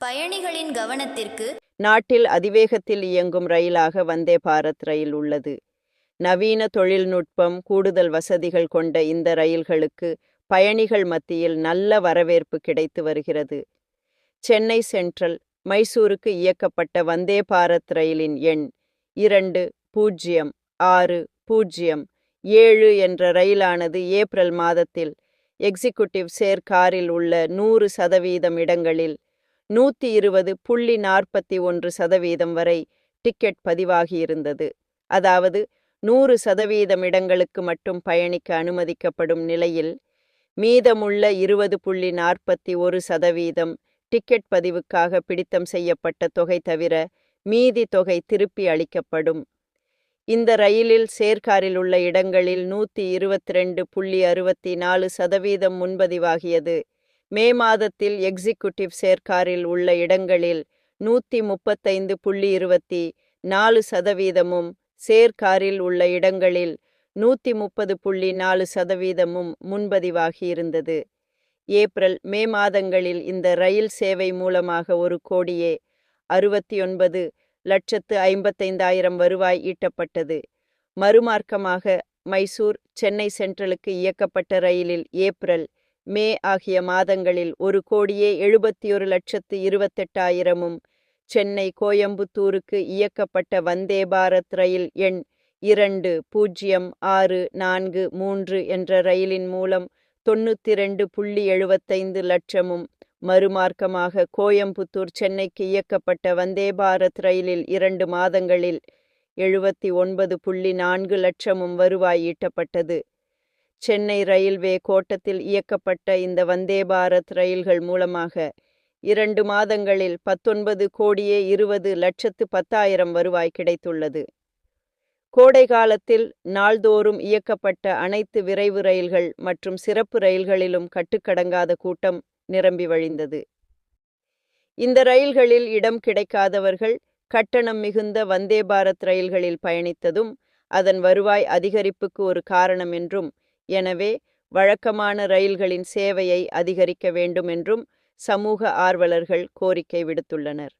பயணிகளின் கவனத்திற்கு நாட்டில் அதிவேகத்தில் இயங்கும் ரயிலாக வந்தே பாரத் ரயில் உள்ளது. நவீன தொழில்நுட்பம் கூடுதல் வசதிகள் கொண்ட இந்த ரயில்களுக்கு பயணிகள் மத்தியில் நல்ல வரவேற்பு கிடைத்து வருகிறது. சென்னை சென்ட்ரல் மைசூருக்கு இயக்கப்பட்ட வந்தே பாரத் ரயிலின் எண் இரண்டு பூஜ்ஜியம் ஆறு பூஜ்ஜியம் ஏழு என்ற ரயிலானது ஏப்ரல் மாதத்தில் எக்ஸிக்யூட்டிவ் சேர் காரில் உள்ள நூறு சதவீதம் இடங்களில் நூற்றி இருபது புள்ளி நாற்பத்தி ஒன்று சதவீதம் வரை டிக்கெட் பதிவாகியிருந்தது. அதாவது நூறு சதவீதம் இடங்களுக்கு மட்டும் பயணிக்க அனுமதிக்கப்படும் நிலையில் மீதமுள்ள இருபது புள்ளி நாற்பத்தி ஒரு சதவீதம் டிக்கெட் பதிவுக்காக பிடித்தம் செய்யப்பட்ட தொகை தவிர மீதி தொகை திருப்பி அளிக்கப்படும். இந்த ரயிலில் சேர்காரில் உள்ள இடங்களில் நூற்றி இருபத்தி ரெண்டு புள்ளி அறுபத்தி நாலு சதவீதம் முன்பதிவாகியது. மே மாதத்தில் எக்ஸிகுட்டிவ் சேர்க்காரில் உள்ள இடங்களில் நூற்றி முப்பத்தைந்து புள்ளி இருபத்தி நாலு சதவீதமும் சேர்க்காரில் உள்ள இடங்களில் நூற்றி முப்பது புள்ளி நாலு சதவீதமும் முன்பதிவாகியிருந்தது. ஏப்ரல் மே மாதங்களில் இந்த ரயில் சேவை மூலமாக ஒரு கோடியே அறுபத்தி ஒன்பது லட்சத்து ஐம்பத்தைந்தாயிரம் வருவாய் ஈட்டப்பட்டது. மறுமார்க்கமாக மைசூர் சென்னை சென்ட்ரலுக்கு இயக்கப்பட்ட ரயிலில் ஏப்ரல் மே ஆகிய மாதங்களில் ஒரு கோடியே எழுபத்தி ஒரு லட்சத்து இருபத்தெட்டாயிரமும் சென்னை கோயம்புத்தூருக்கு இயக்கப்பட்ட வந்தே பாரத் ரயில் எண் இரண்டு பூஜ்ஜியம் ஆறு நான்கு மூன்று என்ற ரயிலின் மூலம் தொண்ணூத்தி ரெண்டு புள்ளி எழுபத்தைந்து லட்சமும் மறுமார்க்கமாக கோயம்புத்தூர் சென்னைக்கு இயக்கப்பட்ட வந்தே பாரத் ரயிலில் இரண்டு மாதங்களில் எழுபத்தி ஒன்பது புள்ளி நான்கு லட்சமும் வருவாய் ஈட்டப்பட்டது. சென்னை ரயில்வே கோட்டத்தில் இயக்கப்பட்ட இந்த வந்தே பாரத் ரயில்கள் மூலமாக இரண்டு மாதங்களில் பத்தொன்பது கோடியே இருபது லட்சத்து பத்தாயிரம் வருவாய் கிடைத்துள்ளது. கோடை காலத்தில் நாள்தோறும் இயக்கப்பட்ட அனைத்து விரைவு ரயில்கள் மற்றும் சிறப்பு ரயில்களிலும் கட்டுக்கடங்காத கூட்டம் நிரம்பி வழிந்தது. இந்த ரயில்களில் இடம் கிடைக்காதவர்கள் கட்டணம் மிகுந்த வந்தே பாரத் ரயில்களில் பயணித்ததும் அதன் வருவாய் அதிகரிப்புக்கு ஒரு காரணம் என்றும் எனவே வழக்கமான ரயில்களின் சேவையை அதிகரிக்க வேண்டும் என்றும் சமூக ஆர்வலர்கள் கோரிக்கை விடுத்துள்ளனர்.